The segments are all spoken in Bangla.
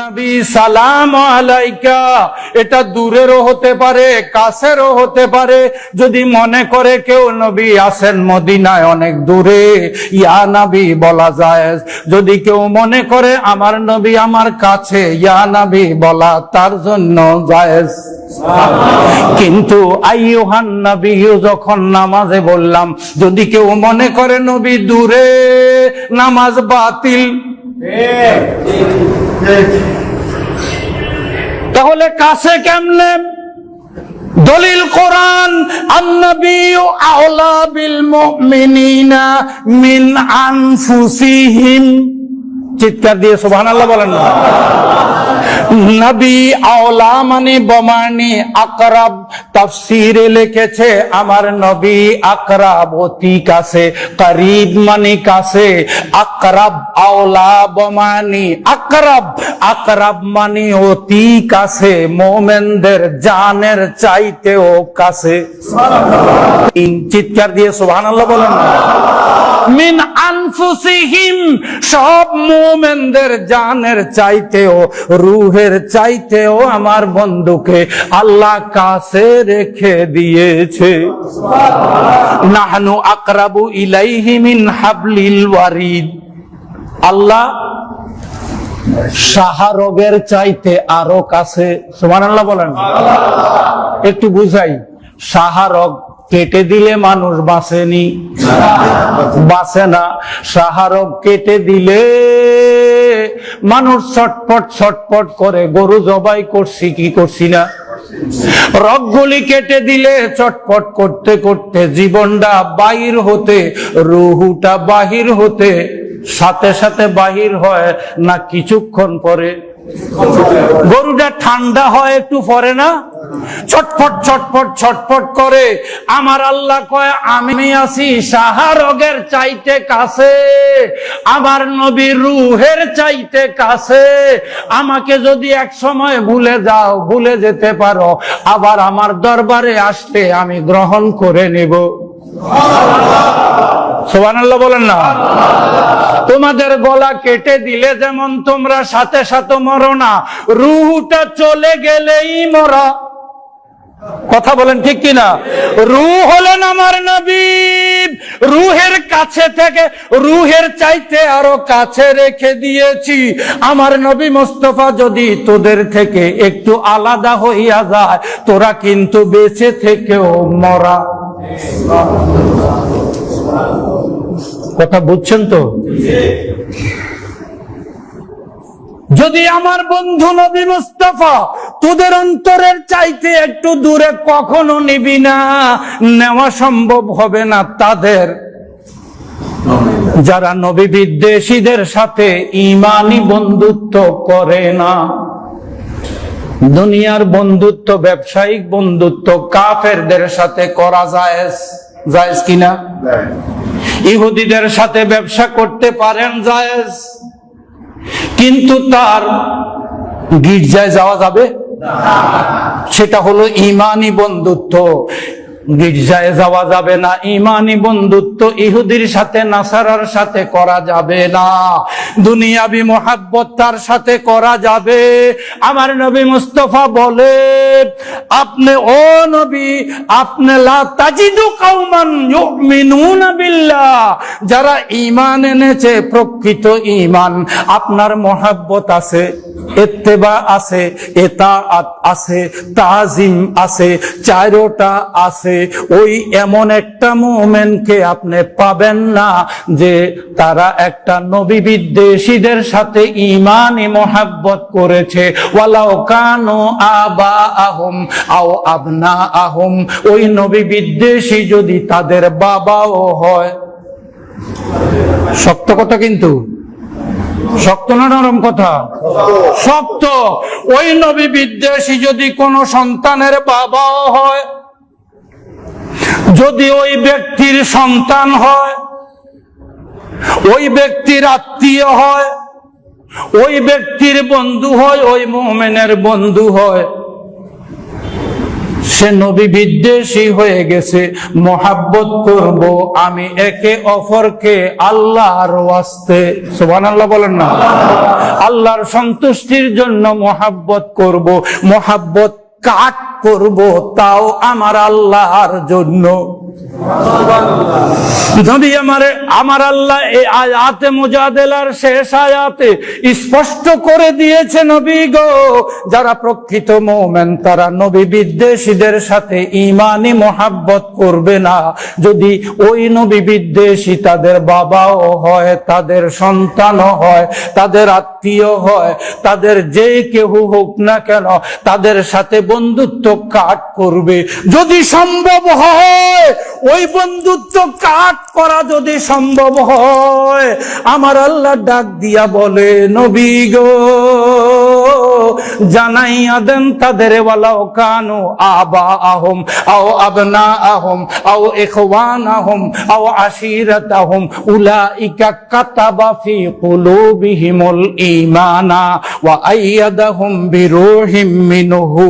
নবী সালাম আলাইকা। এটা দূরেরও হতে পারে, কাছেরও হতে পারে। যদি মনে করে কেউ নবী আসেন মদিনায় অনেক দূরে, ইয়া বলা যায়। যদি কেউ মনে করে আমার নবী আমার কাছে, ইয়া বলা তার জন্য জায়েজ কিন্তু আইয়ুহান নবী যখন নামাজে বললাম, যদি কেউ মনে করে নবী দূরে, নামাজ বাতিল তাহলে কাছে কেমনে? দলিল কোরআন আন্নবী আওলা বিল মুমিনিনা মিন আনফুসিহিম। চিৎকার দিয়ে সুবহানাল্লাহ বলেন না। নবী আওলা মানে বমানি আকরাব। তাফসিরে লিখেছে, আমার নবী আকরাব অতি কাছে, করিব মানে কাছে। আকরাব, আওলা, বমানি, আকরাব। আকরাব মানে অতি কাছে, মোমেনদের জানের চাইতেও কাছে। চিৎকার দিয়ে সুবহানাল্লাহ বলেন মিন আনফুসিহিম, সব মোমেনদের জানের চাইতেও, রুহের চাইতেও আমার বন্ধুকে আল্লাহ কাছে রেখে দিয়েছে। নাহনু আকরাবু ইলাইহি মিন হাবলিল ওয়ারিদ। আল্লাহ সাহারগের চাইতে আরও কাছে। সুবহানাল্লাহ বলেন। একটু বুঝাই। সাহারগ কেটে দিলে মানুষ বাঁচেনি। বাঁচে না। সাহারক কেটে দিলে মানুষ ছটপট ছটপট করে। গরু জবাই করছি, কি করছি না? রগগুলি কেটে দিলে চটপট করতে করতে জীবনটা বাহির হতে, রুহুটা বাহির হতে, সাথে সাথে বাহির হয় না কিছুক্ষণ পরে। গরুটা ঠান্ডা হয় একটু পরে না? ছটফট ছটফট ছটফট করে। আমার আল্লাহ কয়, আমি আছি সাহারগের চাইতে কাছে। আমার নবী রুহের চাইতে কাছে। আমাকে যদি এক সময় ভুলে যাও, ভুলে যেতে পারো। আবার আমার দরবারে আসলে আমি গ্রহণ করে নেব। বলেন না। তোমাদের গলা কেটে দিলে যেমন তোমরা সাথে সাথে মরো না, রুহুটা চলে গেলেই মরা। কথা বলেন ঠিক কিনা? রুহ হলেন আমার নবী রুহের কাছে থেকে, রুহের চাইতে আরও কাছে রেখে দিয়েছি। আমার নবী মোস্তফা যদি তোদের থেকে একটু আলাদা হইয়া যায়, তোরা কিন্তু বেঁচে থেকেও মরা। কথা বুঝছেন তো? যদি আমার বন্ধু নবী মুস্তফা তোদের অন্তরের চাইতে একটু দূরে কখনো নিবি না, নেওয়া সম্ভব হবে না তাদের। যারা নবী বিদ্বেষীদের সাথে ইমানি বন্ধুত্ব করে না। দুনিয়ার বন্ধুত্ব ব্যবসায়িক বন্ধুত্ব কাফেরদের সাথে করা যায় জায়েজ কিনা? ইহুদিদের সাথে ব্যবসা করতে পারেন জায়েজ? কিন্তু তার গির্জায় যাওয়া যাবে? সেটা হলো ইমানি বন্ধুত্ব। গির্জায় যাওয়া যাবে না। ইমানি বন্ধুত্ব ইহুদির সাথে, নাসারার সাথে করা যাবে না। দুনিয়াবি মোহাব্বত তার সাথে করা যাবে। আমার নবী মুস্তফা বলে, আপনি ও নবী, আপনি লা তাজিদু কাউমান ইউমিনুনা বিল্লাহ। যারা ঈমান এনেছে, প্রকৃত ঈমান। আপনার মোহাব্বত আছে। ইত্তেবা আছে, এতাআত আছে, তাজিম আছে, চারোটা আছে। ওই এমন একটা মুমেনকে আপনি পাবেন না যে তারা একটা নবী বিদ্বেষীদের সাথে ইমানই মোহাব্বত করেছে। ওয়ালাও কানো আবা আহম আও আবনা আহম ওই নবী বিদ্বেষী যদি তাদের বাবাও হয়। শক্ত কথা কিন্তু। শক্ত না নরম কথা? শক্ত। ওই নবী বিদ্বেষী যদি কোনো সন্তানের বাবা হয়, যদি ওই ব্যক্তির সন্তান হয়, ওই ব্যক্তির আত্মীয় হয়, ওই ব্যক্তির বন্ধু হয়, ওই মোহমেনের বন্ধু হয় সে নবী বিদ্বেষী হয়ে গেছে। মোহাব্বত করব আমি একে অপরকে আল্লাহর ওয়াস্তে। সোবান আল্লাহ বলেন না। আল্লাহর সন্তুষ্টির জন্য মোহাব্বত করব। মোহাব্বত কাট করব, তাও আমার আল্লাহর জন্য। নবী আমারে, আমার আল্লাহ এই আয়াতে মুজাদেলার শেষ আয়াতে স্পষ্ট করে দিয়েছে নবী গো, যারা প্রকৃত মোমেন, তারা নবী বিদ্বেষীদের সাথে করবে না। যদি ওই নবী বিদ্বেষী তাদের বাবাও হয়, তাদের সন্তানও হয়, তাদের আত্মীয় হয়, তাদের যে কেউ হোক না কেন, তাদের সাথে বন্ধুত্ব কাট করবে। যদি সম্ভব হয় ওই বন্ধুত্ব কাট করা যদি সম্ভব হয় আমার আল্লাহ ডাক দিয়া বলে নবী গো জানাইয়া দেন তাদের ওয়ালাও কানু আবা আহম আও আবনা আহম আও ইখওয়ান আহম আও আশিরাত আহম উলাইকা কাতাবা ফি কুলুবিহিমুল ঈমানা ওয়া আইয়াদাহুম বিরূহিম মিনহু।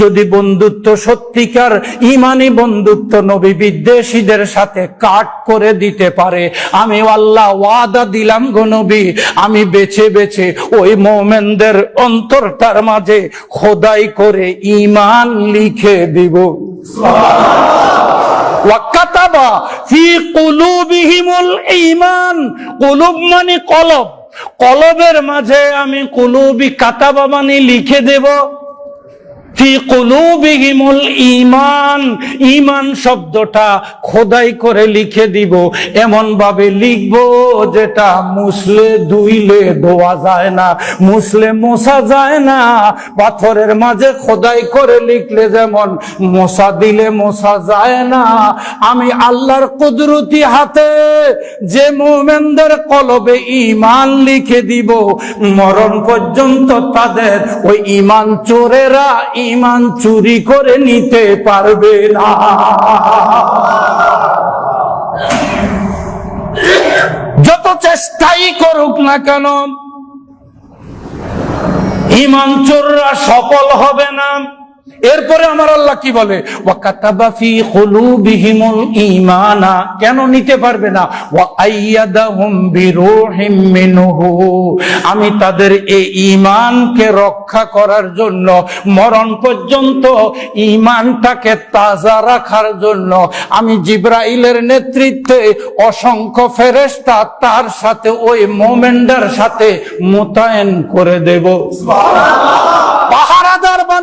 যদি বন্ধুত্ব সত্যিকার, ইমানি বন্ধুত্ব নবী বিদ্বেষীদের সাথে কাট করে দিতে পারে। আমি আল্লাহ ওয়াদা দিলাম গো নবী, আমি বেছে বেছে ওই মোমেনদের অন্তরটার মাঝে খোদাই করে ইমান লিখে দিব। ওয়াকাতাবা ফি কুলুবিহিমুল ঈমান। কুলুব মানে কলব। কলবের মাঝে আমি কুলুবি কাতাবা মানে লিখে দেব। ঈমান। ঈমান শব্দটা খোদাই করে লিখে দিব। এমন ভাবে লিখব যেটা মুসলে দুইলে ধোয়া যায় না, মুসলে মোছা যায় না। পাথরের মাঝে খোদাই করে লিখলে যেমন মোছা দিলে মোছা যায় না। আমি আল্লাহর কুদরতি হাতে যে মোমেনদের কলবে ঈমান লিখে দিব। মরণ পর্যন্ত তাদের ওই ঈমান চোরেরা ইমান চুরি করে নিতে পারবে না। যত চেষ্টাই করুক না কেন, ইমান চোররা সফল হবে না। এরপরে আমার আল্লাহ কি বলে? ঈমানা কেন নিতে পারবে না? আমি তাদের এই ঈমানকে রক্ষা করার জন্য মরণ পর্যন্ত ঈমানটাকে তাজা রাখার জন্য আমি জিব্রাইলের নেতৃত্বে অসংখ্য ফেরেশতা তার সাথে ওই মোমেন্ডার সাথে মোতায়েন করে দেব। পাহারাদার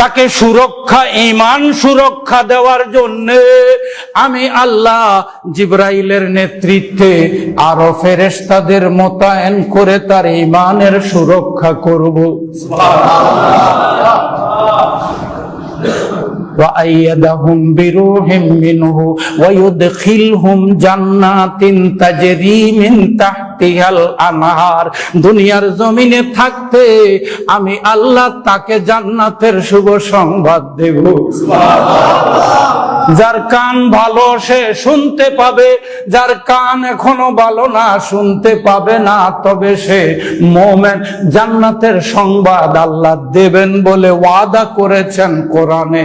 তাকে সুরক্ষা ইমান সুরক্ষা দেওয়ার জন্য আমি আল্লাহ জিব্রাইলের নেতৃত্বে আরও ফেরেস্তাদের মোতায়েন করে তার ইমানের সুরক্ষা করব। وأيدهم بروح منه ويدخلهم جنات تجري من تحتها الأنهار দুনিয়ার জমিনে থাকতে আমি আল্লাহ তাকে জান্নাতের শুভ সংবাদ দেব যার কান ভালো সে শুনতে পাবে, যার কান এখনও ভালো না শুনতে পাবে না, তবে সে মোমেন জান্নাতের সংবাদ আল্লাহ দেবেন বলে ওয়াদা করেছেন কোরআনে।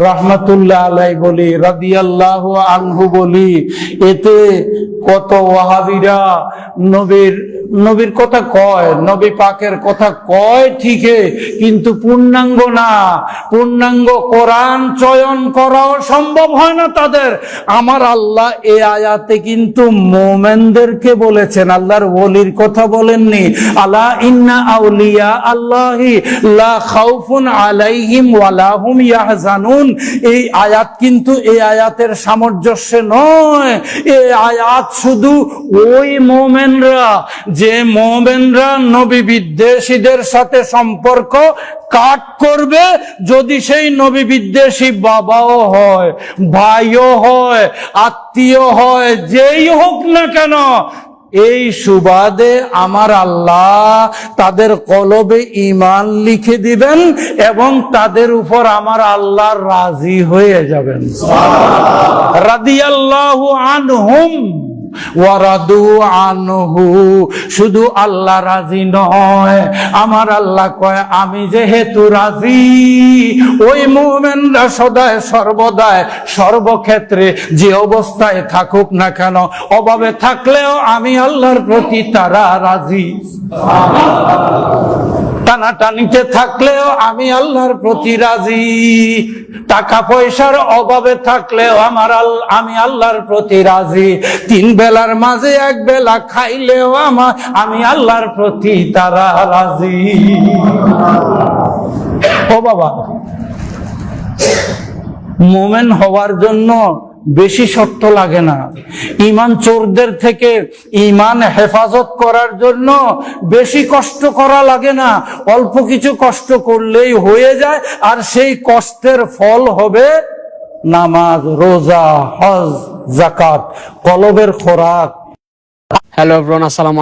রাহমাতুল্লাহ আলাই বলি রাদিয়াল্লাহ আনহু বলি এতে কত ওয়াহাবিরা নবীর নবীর কথা কয়, নবী পাকের কথা কয় ঠিকই, কিন্তু পূর্ণাঙ্গ না। পূর্ণাঙ্গ কোরআন চয়ন করাও সম্ভব হয় না তাদের। আমার আল্লাহ এ আয়াতে কিন্তু মোমেনদেরকে বলেছেন, আল্লাহর ওলির কথা বলেননি। আলা ইন্না আউলিয়া আল্লাহি, লা খাউফুন আলাইহিম ওয়ালা হুম ইয়াহজানুন। এই আয়াত কিন্তু এই আয়াতের সামঞ্জস্য নয়। এই আয়াত শুধু ওই মোমেনরা যে মোমেনরা নবী বিদ্বেষীদের সাথে সম্পর্ক কাট করবে, যদি সেই নবী বিদ্বেষী বাবাও হয়, ভাইও হয়, আত্মীয় হয়, যেই হোক না কেন, এই সুবাদে আমার আল্লাহ তাদের কলবে ইমান লিখে দিবেন এবং তাদের উপর আমার আল্লাহ রাজি হয়ে যাবেন। রাদিয়াল্লাহু আনহুম। ওয়ারাদু আনহু, শুধু আল্লাহ রাজি নয়। আমার আল্লাহ কয়, আমি যেহেতু রাজি, ওই মুমেনরা সদায় সর্বদায় সর্বক্ষেত্রে যে অবস্থায় থাকুক না কেন, অভাবে থাকলেও আমি আল্লাহর প্রতি তারা রাজি। টানাটানিতে থাকলেও আমি আল্লাহর প্রতি রাজি। টাকা পয়সার অভাবে থাকলেও আমার আমি আল্লাহর প্রতি রাজি। তিন বেলার মাঝে এক বেলা খাইলেও আমার আমি আল্লাহর প্রতি তারা রাজি। ও বাবা। মোমেন হওয়ার জন্য বেশি শর্ত লাগে না। ইমান চোরদের থেকে ইমান হেফাজত করার জন্য বেশি কষ্ট করা লাগে না। অল্প কিছু কষ্ট করলেই হয়ে যায়, আর সেই কষ্টের ফল হবে নামাজ, রোজা, হজ জাকাত কলবের খোরাক। হ্যালো আসসালাম